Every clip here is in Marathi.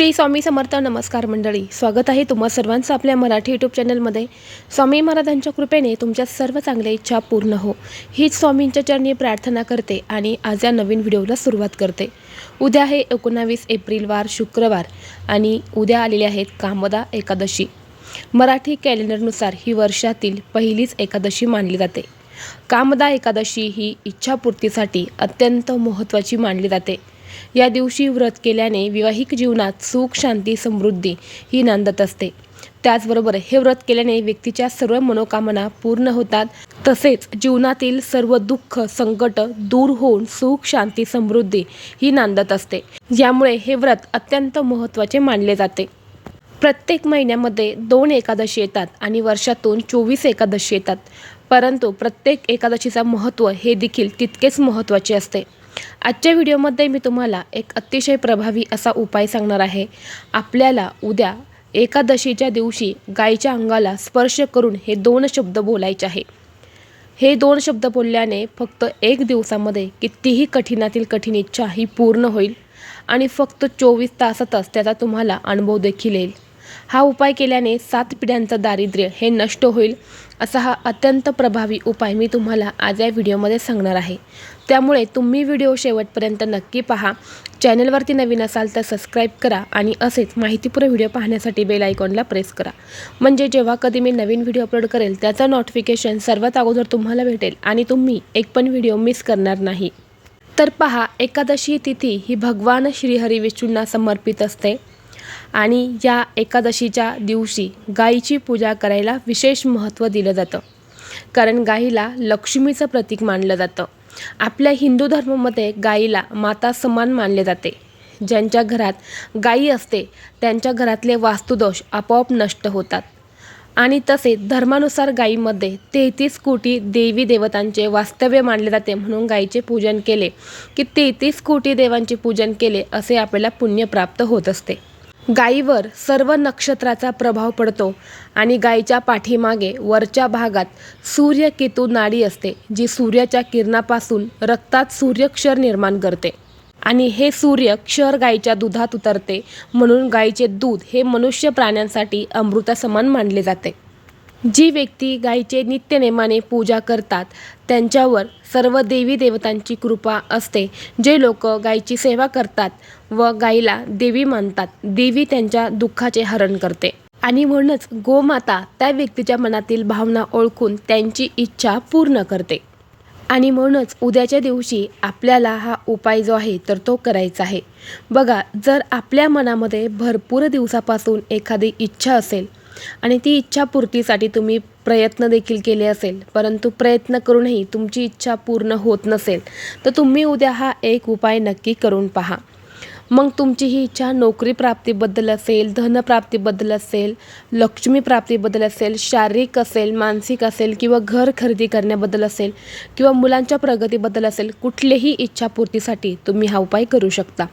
श्री स्वामी समर्थ नमस्कार मंडळी. स्वागत आहे तुम्हा सर्वांचं आपल्या मराठी यूट्यूब चॅनलमध्ये स्वामी महाराजांच्या कृपेने तुमच्या सर्व चांगल्या इच्छा पूर्ण हो. हीच स्वामींच्या चरणी प्रार्थना करते आणि आज या नवीन व्हिडिओला सुरुवात करते. उद्या आहे एकोणावीस एप्रिल वार शुक्रवार आणि उद्या आलेले आहेत कामदा एकादशी. मराठी कॅलेंडरनुसार ही वर्षातील पहिलीच एकादशी मानली जाते. कामदा एकादशी ही इच्छापूर्तीसाठी अत्यंत महत्त्वाची मानली जाते. या दिवशी व्रत केल्याने विवाहिक जीवनात सुख शांती समृद्धी ही नांदत असते. त्याचबरोबर हे व्रत केल्याने व्यक्तीच्या सर्व मनोकामना पूर्ण होतात. तसेच जीवनातील सर्व दुःख संकट दूर होऊन सुख शांती समृद्धी ही नांदत असते. यामुळे हे व्रत अत्यंत महत्त्वाचे मानले जाते. प्रत्येक महिन्यामध्ये दोन एकादशी येतात आणि वर्षातून चोवीस एकादशी येतात. परंतु प्रत्येक एकादशीचा महत्त्व हे देखील तितकेच महत्त्वाचे असते. आजच्या व्हिडिओमध्ये मी तुम्हाला एक अतिशय प्रभावी असा उपाय सांगणार आहे. आपल्याला उद्या एकादशीच्या दिवशी गायीच्या अंगाला स्पर्श करून हे दोन शब्द बोलायचे आहे. हे दोन शब्द बोलल्याने फक्त एक दिवसामध्ये कितीही कठीणातील कठीण इच्छा ही पूर्ण होईल आणि फक्त चोवीस तासातच त्याचा तुम्हाला अनुभव देखील येईल. हा उपाय केल्याने सात पिढ्यांचं दारिद्र्य हे नष्ट होईल असा हा अत्यंत प्रभावी उपाय मी तुम्हाला आज या व्हिडिओमध्ये सांगणार आहे. त्यामुळे तुम्ही व्हिडिओ शेवटपर्यंत नक्की पहा. चॅनलवरती नवीन असाल तर सबस्क्राईब करा आणि असेच माहितीपूर्ण व्हिडिओ पाहण्यासाठी बेल आयकॉनला प्रेस करा. म्हणजे जेव्हा कधी मी नवीन व्हिडिओ अपलोड करेल त्याचं नोटिफिकेशन सर्वात अगोदर तुम्हाला भेटेल आणि तुम्ही एक पण व्हिडिओ मिस करणार नाही. तर पहा एकादशी तिथी ही भगवान श्रीहरी विष्णूंना समर्पित असते. आणि या एकादशीच्या दिवशी गायीची पूजा करायला विशेष महत्त्व दिलं जातं. कारण गाईला लक्ष्मीचं प्रतीक मानलं जातं. आपल्या हिंदू धर्मामध्ये गाईला माता समान मानले जाते. ज्यांच्या घरात गायी असते त्यांच्या घरातले वास्तुदोष आपोआप नष्ट होतात. आणि तसेच धर्मानुसार गायीमध्ये तेहतीस कोटी देवी देवतांचे वास्तव्य मानले जाते म्हणून गायीचे पूजन केले की तेहतीस कोटी देवांचे पूजन केले असे आपल्याला पुण्य प्राप्त होत असते. गायीवर सर्व नक्षत्राचा प्रभाव पडतो आणि गायीच्या पाठीमागे वरच्या भागात सूर्यकेतू नाडी असते जी सूर्याच्या किरणापासून रक्तात सूर्यक्षर निर्माण करते. आणि हे सूर्य क्षर गायीच्या दुधात उतरते म्हणून गायीचे दूध हे मनुष्य प्राण्यांसाठी अमृतासमान मानले जाते. जी व्यक्ती गायीचे नित्यनेमाने पूजा करतात त्यांच्यावर सर्व देवी देवतांची कृपा असते. जे लोक गायीची सेवा करतात व गायीला देवी मानतात देवी त्यांच्या दुःखाचे हरण करते. आणि म्हणूनच गोमाता त्या व्यक्तीच्या मनातील भावना ओळखून त्यांची इच्छा पूर्ण करते. आणि म्हणूनच उद्याच्या दिवशी आपल्याला हा उपाय जो आहे तर तो करायचा आहे. बघा जर आपल्या मनामध्ये भरपूर दिवसापासून एखादी इच्छा असेल आणि ती इच्छापूर्तीसाठी तुम्ही प्रयत्न देखील केले असेल परंतु प्रयत्न करूनही तुमची इच्छा पूर्ण होत नसेल तर तुम्ही उद्या हा एक उपाय नक्की करून पहा. मग तुमची ही इच्छा नोकरी प्राप्तीबद्दल असेल धनप्राप्तीबद्दल असेल लक्ष्मी प्राप्तीबद्दल असेल शारीरिक असेल मानसिक असेल किंवा घर खरेदी करण्याबद्दल असेल किंवा मुलांच्या प्रगतीबद्दल असेल कुठलेही इच्छापूर्तीसाठी तुम्ही हा उपाय करू शकता.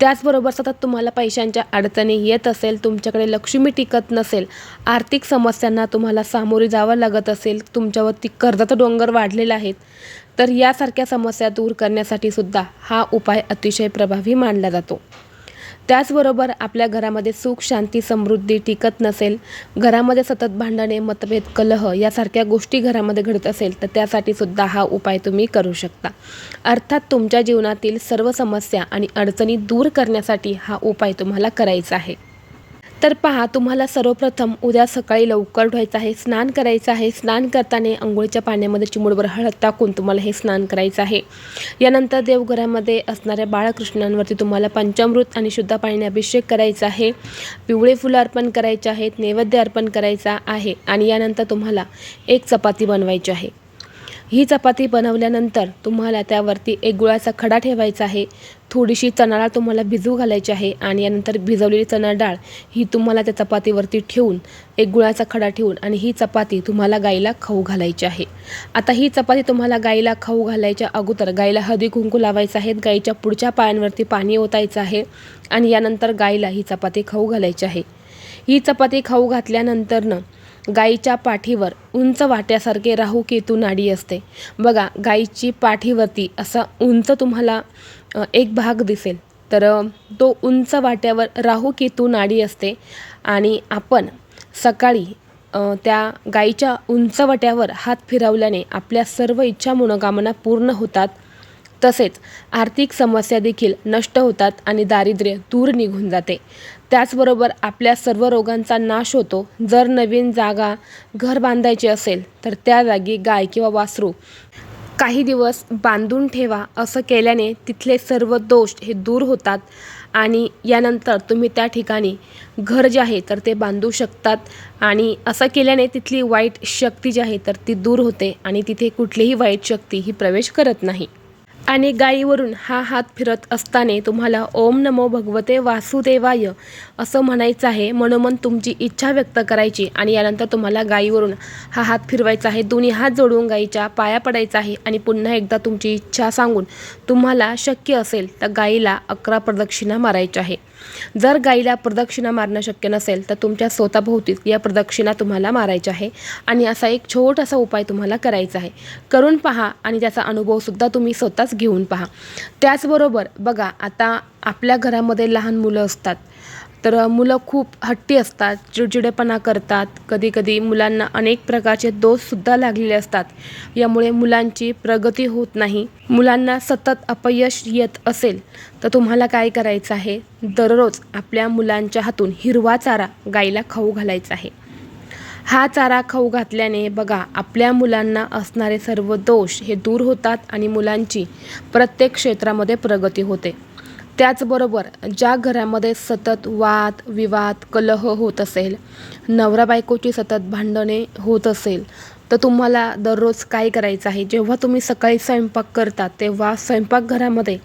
त्याचबरोबर सतत तुम्हाला पैशांच्या अडचणी येत असेल तुमच्याकडे लक्ष्मी टिकत नसेल आर्थिक समस्यांना तुम्हाला सामोरे जावं लागत असेल तुमच्यावरती कर्जाचा डोंगर वाढलेला आहेत तर यासारख्या समस्या दूर करण्यासाठी सुद्धा हा उपाय अतिशय प्रभावी मानला जातो. त्याचबरोबर आपल्या घरामध्ये सुख शांती समृद्धी टिकत नसेल घरामध्ये सतत भांडणे मतभेद कलह यासारख्या गोष्टी घरामध्ये घडत असेल तर त्यासाठी सुद्धा हा उपाय तुम्ही करू शकता. अर्थात तुमच्या जीवनातील सर्व समस्या आणि अडचणी दूर करण्यासाठी हा उपाय तुम्हाला करायचा आहे. तर पहा तुम्हाला सर्वप्रथम उद्या सकाळी लवकर उठायचं आहे स्नान करायचं आहे. स्नान करताना आंघोळीच्या पाण्यामध्ये चिमुडभर हळद टाकून तुम्हाला हे स्नान करायचं आहे. यानंतर देवघरामध्ये असणाऱ्या बाळकृष्णांवरती तुम्हाला पंचामृत आणि शुद्ध पाण्याने अभिषेक करायचा आहे. पिवळे फुलं अर्पण करायचे आहेत नैवेद्य अर्पण करायचा आहे आणि यानंतर तुम्हाला एक चपाती बनवायची आहे. ही चपाती बनवल्यानंतर तुम्हाला त्यावरती एक गुळाचा खडा ठेवायचा आहे. थोडीशी चणाडाळ तुम्हाला भिजू घालायची आहे आणि यानंतर भिजवलेली चणा डाळ ही तुम्हाला त्या चपातीवरती ठेवून एक गुळाचा खडा ठेवून आणि ही चपाती तुम्हाला गाईला खाऊ घालायची आहे. आता ही चपाती तुम्हाला गाईला खाऊ घालायच्या अगोदर गाईला हळदी कुंकू लावायचं आहे गाईच्या पुढच्या पायांवरती पाणी ओतायचं आहे आणि यानंतर गाईला ही चपाती खाऊ घालायची आहे. ही चपाती खाऊ घातल्यानंतरनं गाईच्या पाठीवर उंच वाट्यासारखे राहू केतू नाडी असते. बघा गाईची पाठीवरती असा उंच तुम्हाला एक भाग दिसेल. तर तो उंच वाट्यावर राहू केतू नाडी असते आणि आपण सकाळी त्या गाईच्या उंच वाट्यावर हात फिरवल्याने आपल्या सर्व इच्छा मनोकामना पूर्ण होतात. तसेच आर्थिक समस्या देखील नष्ट होतात आणि दारिद्र्य दूर निघून जाते. त्याचबरोबर आपल्या सर्व रोगांचा नाश होतो. जर नवीन जागा घर बांधायचे असेल तर त्या जागी गाय किंवा वासरू काही दिवस बांधून ठेवा असं केल्याने तिथले सर्व दोष हे दूर होतात आणि यानंतर तुम्ही त्या ठिकाणी घर जे आहे तर ते बांधू शकतात आणि असं केल्याने तिथली वाईट शक्ती जी आहे तर ती दूर होते आणि तिथे कुठलीही वाईट शक्ती ही प्रवेश करत नाही. आणि गायीवरून हा हात फिरत असताना तुम्हाला ओम नमो भगवते वासुदेवाय असं म्हणायचं आहे. मनोमन तुमची इच्छा व्यक्त करायची आणि यानंतर तुम्हाला गायीवरून हा हात फिरवायचा आहे. दोन्ही हात जोडून गायीच्या पाया पडायचा आहे आणि पुन्हा एकदा तुमची इच्छा सांगून तुम्हाला शक्य असेल तर गायीला अकरा प्रदक्षिणा मारायच्या आहे जर गाईला प्रदक्षिणा मारणं शक्य नसेल तर तुमच्या स्वतःभोवतीच या प्रदक्षिणा तुम्हाला मारायच्या आहे. आणि असा एक छोटासा उपाय तुम्हाला करायचा आहे. करून पहा आणि त्याचा अनुभवसुद्धा तुम्ही स्वतःच घेऊन पहा. त्याचबरोबर बघा आता आपल्या घरामध्ये लहान मुलं असतात. तर मुलं खूप हट्टी असतात चिडचिडेपणा करतात. कधी कधी मुलांना अनेक प्रकारचे दोषसुद्धा लागलेले असतात. यामुळे मुलांची प्रगती होत नाही. मुलांना सतत अपयश येत असेल तर तुम्हाला काय करायचं आहे? दररोज आपल्या मुलांच्या हातून हिरवा चारा गाईला खाऊ घालायचा आहे. हा चारा खाऊ घातल्याने बघा आपल्या मुलांना असणारे सर्व दोष हे दूर होतात आणि मुलांची प्रत्येक क्षेत्रामध्ये प्रगती होते. त्याचबरोबर ज्या घरामध्ये सतत वाद विवाद कलह होत असेल नवरा बायकोची सतत भांडणे होत असेल तर तुम्हाला दररोज काय करायचं आहे? जेव्हा तुम्ही सकाळी स्वयंपाक करता तेव्हा स्वयंपाकघरामध्ये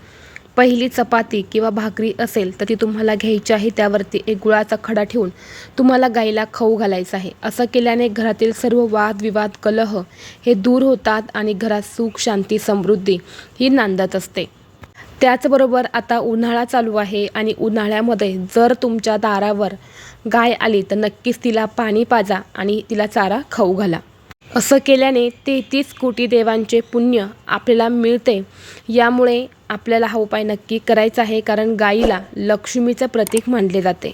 पहिली चपाती किंवा भाकरी असेल तर ती तुम्हाला घ्यायची आहे. त्यावरती एक गुळाचा खडा ठेवून तुम्हाला गाईला खाऊ घालायचा आहे. असं केल्याने घरातील सर्व वाद विवाद कलह हे दूर होतात आणि घरात सुख शांती समृद्धी ही नांदत असते. त्याचबरोबर आता उन्हाळा चालू आहे आणि उन्हाळ्यामध्ये जर तुमच्या दारावर गाय आली तर नक्कीच तिला पाणी पाजा आणि तिला चारा खाऊ घाला. असं केल्याने तेहतीस कोटी देवांचे पुण्य आपल्याला मिळते. यामुळे आपल्याला हा उपाय नक्की करायचा आहे कारण गाईला लक्ष्मीचं प्रतीक मानले जाते.